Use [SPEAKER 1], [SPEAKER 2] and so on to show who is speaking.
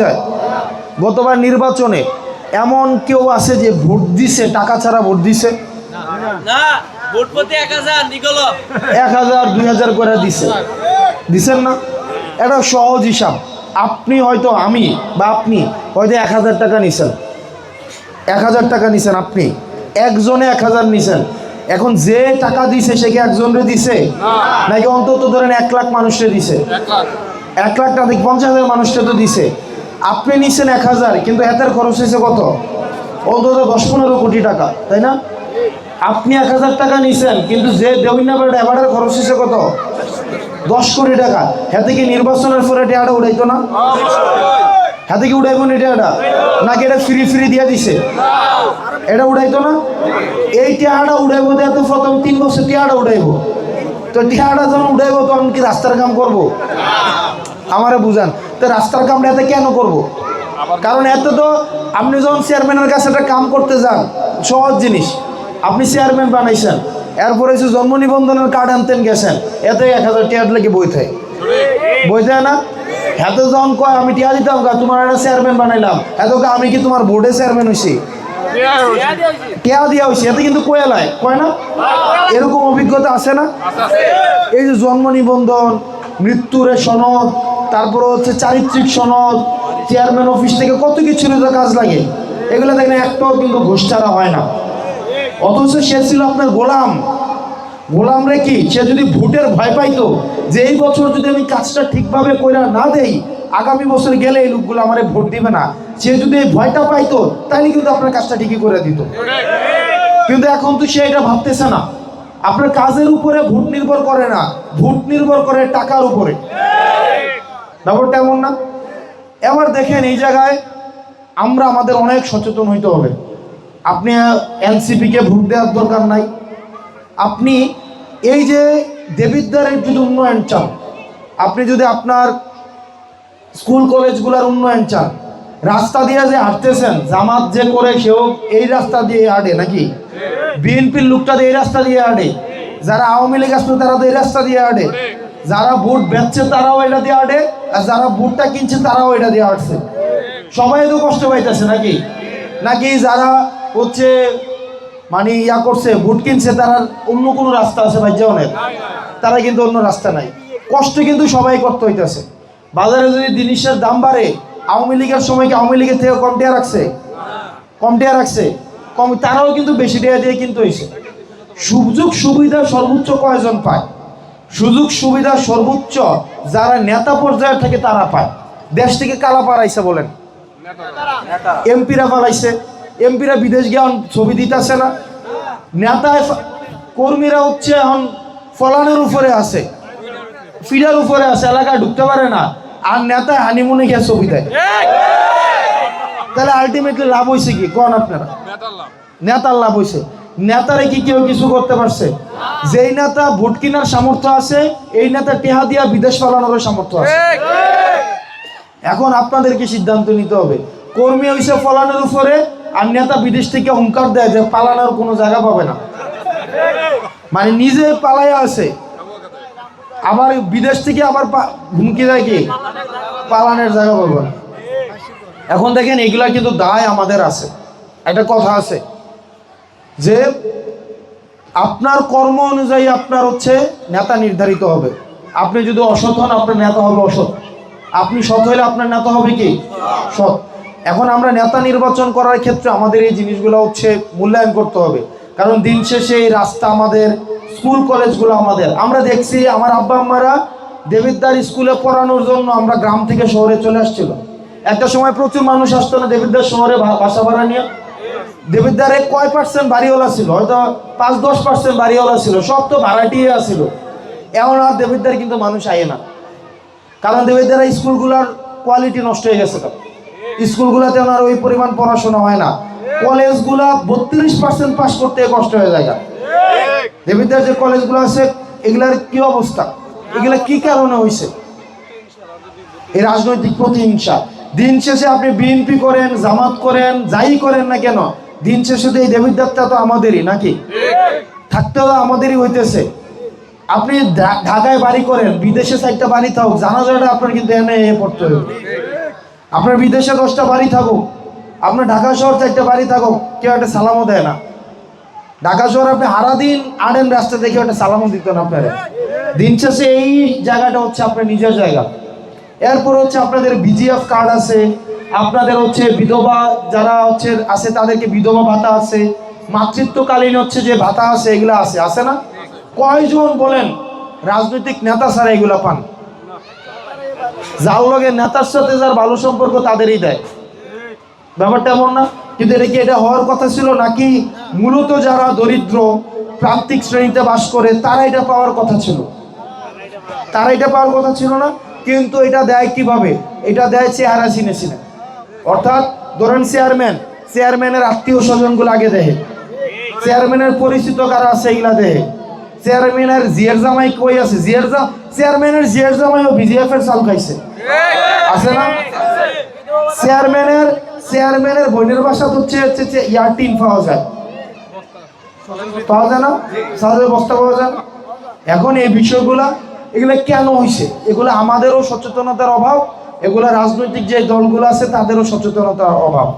[SPEAKER 1] যায়। গতবার নির্বাচনে এমন কেউ আছে যে ভোট দিছে টাকা ছাড়া ভোট দিছে?
[SPEAKER 2] হাজার
[SPEAKER 1] এক হাজার দুই হাজার করে দিছে। দিছেন না? এটা সহজ হিসাব। আপনি হয়তো আমি বা আপনি হয়তো এক হাজার টাকা নিছেন। এক হাজার টাকা নিছেন আপনি। একজনে এক হাজার নিছেন। এখন যে টাকা দিছে সে কি একজনরে দিছে? নাকি অন্তত ধরেন এক লাখ মানুষরে দিছে? এক লাখ। টাকা পঞ্চাশ হাজার মানুষটা তো দিছে। আপনি নিছেন এক হাজার, কিন্তু এতের খরচ হয়েছে কত? অন্তত দশ পনেরো কোটি টাকা, তাই না? আপনি এক হাজার টাকা নিছেন, কিন্তু যে দেবিনা এবারের খরচ হয়েছে কত? দশ কোটি টাকা। হাতে কি নির্বাচনের পরে টেয়াটা উড়াইতো না? হাতে কি উড়াইবো না টেয়াটা? নাকি এটা ফ্রি ফ্রি দিয়ে দিছে? এটা উড়াইতো না? এই টেয়াটা উড়াইবো দিয়ে তো প্রথম তিন বছর টেয়াটা উড়াইবো। তো টেয়াটা যখন উড়াইবো, তখন কি রাস্তার কাম করব? আমারে বুঝান। তো রাস্তার কামটা এতে কেন করব। কারণ এত তো আপনি যখন চেয়ারম্যানের কাছে একটা কাম করতে যান সহজ জিনিস। আপনি চেয়ারম্যান বানাইছেন এরপরে এসে জন্ম নিবন্ধনের কার্ড আনতেন গেছেন এতে এক হাজার টিয়ার লেগে বই থাকে। বই থাকে না? এত যখন কয় আমি টিয়া দিতাম গা, তোমার একটা চেয়ারম্যান বানাইলাম এত কয়, আমি কি তোমার বোর্ডে চেয়ারম্যান হয়েছি টিয়া দিয়া হয়েছে এতে কিন্তু কয়ালায় কয় না? এরকম অভিজ্ঞতা আছে না? এই যে জন্ম নিবন্ধন মৃত্যুর সনদ তারপরে হচ্ছে চারিত্রিক সনদ চেয়ারম্যান অফিস থেকে কত কিছু কাজ লাগে। এগুলো দেখেন একটাও কিন্তু ঘুষ ছাড়া হয় না। অথচ সে ছিল আপনার গোলাম। গোলাম রে কি? সে যদি ভোটের ভয় পাইতো, যে এই বছর যদি আমি কাজটা ঠিকভাবে কইরা না দেই, আগামী বছর গেলে এই লোকগুলো আমার ভোট দিবে না। সে যদি এই ভয়টা পাইতো তাহলে কিন্তু আপনার কাজটা ঠিকই করে দিত। কিন্তু এখন তো সে এটা ভাবতেছে না। আপনার কাজের উপরে ভোট নির্ভর করে না। ভোট নির্ভর করে টাকার উপরে। ব্যাপারটা এমন না। এবার দেখেন এই জায়গায় আমরা আমাদের অনেক সচেতন হইতে হবে। আপনি এনসিপিকে ভোট দেওয়ার দরকার নাই। আপনি এই যে দেবিদ্বারের যদি উন্নয়ন চান আপনি যদি আপনার স্কুল কলেজগুলোর উন্নয়ন চান রাস্তা দিয়ে যে হাঁটতেছেন জামাত যে করে সেও এই রাস্তা দিয়ে হাঁটে নাকি? বিএনপির লোকটা দিয়ে এই রাস্তা দিয়ে হাঁটে। যারা আওয়ামী লীগ আসলো তারা তো এই রাস্তা দিয়ে হাঁটে। যারা ভোট বেচছে তারাও এটা দিয়ে হাঁটে আর যারা বুটটা কিনছে তারাও এটা দিয়ে আটছে। সবাই তো কষ্ট পাইতেছে নাকি? নাকি যারা হচ্ছে মানে ইয়া করছে ভোট কিনছে, তারা অন্য কোনো রাস্তা আছে ভাই অনেক তারা কিন্তু অন্য রাস্তা নাই। কষ্ট কিন্তু সবাই করতে হইতেছে। বাজারে যদি জিনিসের দাম বাড়ে, আওয়ামী লীগের সময় কি আওয়ামী লীগের থেকে কম টিয়া রাখছে? কম টিয়া রাখছে? কম, তারাও কিন্তু বেশি টিয়া দিয়ে কিন্তু হয়েছে সুযোগ সুবিধা সর্বোচ্চ কয়জন পায়? সুযোগ সুবিধা সর্বোচ্চ যারা নেতা পর্যায়ে থাকে তারা পায়। দেশ থেকে কালা পাড়াইছে বলেন? এমপিরা পালাইছে। এমপিরা বিদেশ গিয়ে ছবি দিতেছে না। নেতা কর্মীরা হচ্ছে এখন ফলানের উপরে আছে। ফিডার উপরে আছে এলাকায় ঢুকতে পারে না। আর নেতা হানিমুনে গিয়ে ছবি দেয়। তাহলে আলটিমেটলি লাভ হয়েছে কি? কন আপনারা? নেতার লাভ। হয়েছে নেতারে কি কেউ কিছু করতে পারছে? যেই নেতা ভোট কেনার সামর্থ্য আছে এই নেতা টেহা দিয়া বিদেশ পালানোর সামর্থ্য আছে। এখন আপনাদেরকে সিদ্ধান্ত নিতে হবে। কর্মী হয়েছে ফলানোর উপরে আর নেতা বিদেশ থেকে হুঙ্কার দেয় যে পালানোর কোনো জায়গা পাবে না। মানে নিজে পালাইয়া আছে। আবার বিদেশ থেকে আবার হুমকি দেয় কি? পালানোর জায়গা পাবে না। এখন দেখেন এগুলা কিন্তু দায় আমাদের আছে। একটা কথা আছে। যে আপনার কর্ম অনুযায়ী আপনার হচ্ছে নেতা নির্ধারিত হবে। আপনি যদি অসৎ হন, আপনার নেতা হবে অসৎ। আপনি সৎ হলে আপনার নেতা হবে কি? সৎ। এখন আমরা নেতা নির্বাচন করার ক্ষেত্রে আমাদের এই জিনিসগুলো হচ্ছে মূল্যায়ন করতে হবে। কারণ দিন শেষে এই রাস্তা আমাদের, স্কুল কলেজগুলো আমাদের। আমরা দেখছি আমার আব্বা আম্মারা দেবিদ্দার স্কুলে পড়ানোর জন্য আমরা গ্রাম থেকে শহরে চলে আসছিল। একটা সময় প্রচুর মানুষ আসতো না দেবিদ্দার শহরে বাসা ভাড়া নিয়ে। দেবিদ্দারে কয় পার্সেন্ট বাড়িওয়ালা ছিল? হয়তো পাঁচ, দশ পার্সেন্ট বাড়িওয়ালা ছিল, সব তো ভাড়াটিয়ে আসছিল এমন আর দেবিদ্দার কিন্তু মানুষ না। কারণ স্কুলগুলোর কোয়ালিটি নষ্ট হয়ে গেছে স্কুলগুলোতে ওনার ওই পরিমাণ পড়াশোনা হয় না। কলেজগুলা বত্রিশ পার্সেন্ট পাস করতে কষ্ট হয়ে যায় দেবিদ্দার যে কলেজগুলো আছে, এগুলার কি অবস্থা? এগুলা কি কারণে হয়েছে এই রাজনৈতিক প্রতিহিংসা। দিন শেষে আপনি বিএনপি করেন, জামাত করেন, যাই করেন না কেন, দিন শেষে তো এই দেবিদ্যারটা তো আমাদেরই, নাকি? থাকতে তো আমাদেরই হইতেছে। আপনি ঢাকায় বাড়ি করেন, বিদেশে সাইডটা বাড়ি থাকুক, জানাজাটা আপনার কিন্তু এনে পড়তে হবে। আপনার বিদেশে দশটা বাড়ি থাকুক, আপনার ঢাকা শহর চারটা বাড়ি থাকুক, কেউ একটা সালামও দেয় না। ঢাকা শহর আপনি হারা দিন আনেন রাস্তা দেখে একটা সালামও দিত না আপনারা। দিন শেষে এই জায়গাটা হচ্ছে আপনার নিজের জায়গা। এরপর হচ্ছে আপনাদের বিজিএফ কার্ড আছে, আপনাদের হচ্ছে বিধবা যারা হচ্ছে আছে তাদেরকে বিধবা ভাতা আছে, মাতৃত্বকালীন হচ্ছে যে ভাতা আছে, এগুলো আছে আছে না? কয়জন বলেন রাজনৈতিক নেতা ছাড়া এগুলো পান? যার লগে নেতার সাথে যার ভালো সম্পর্ক তাদেরই দেয়। ব্যাপারটা এমন না? কিন্তু এটা কি এটা হওয়ার কথা ছিল নাকি মূলত যারা দরিদ্র প্রান্তিক শ্রেণীতে বাস করে, তারা এটা পাওয়ার কথা ছিল? তারা এটা পাওয়ার কথা ছিল না? কিন্তু এটা দেয় কীভাবে? এটা দেয় চেহারা চিনে চিনে অর্থাৎ ধরেন চেয়ারম্যান, চেয়ারম্যানের আত্মীয় স্বজনগুলো আগে দেয় চেয়ারম্যানের পরিচিত কারা আছে এগুলা দেয় চেয়ারম্যানের জিয়ার জামাই কই আছে? জিয়ার জা চেয়ারম্যানের জিয়ার জামাইও বিজিএফ এর চাল খাইছে। আছে না? চেয়ারম্যানের চেয়ারম্যানের বোনের বাসা হচ্ছে হচ্ছে ইয়ার টিন পাওয়া যায়। পাওয়া যায় না? সাদের বস্তা পাওয়া যায় এখন এই বিষয়গুলা এগুলো কেন হয়েছে এগুলো আমাদেরও সচেতনতার অভাব, এগুলো রাজনৈতিক যে দলগুলো আছে তাদেরও সচেতনতার অভাব।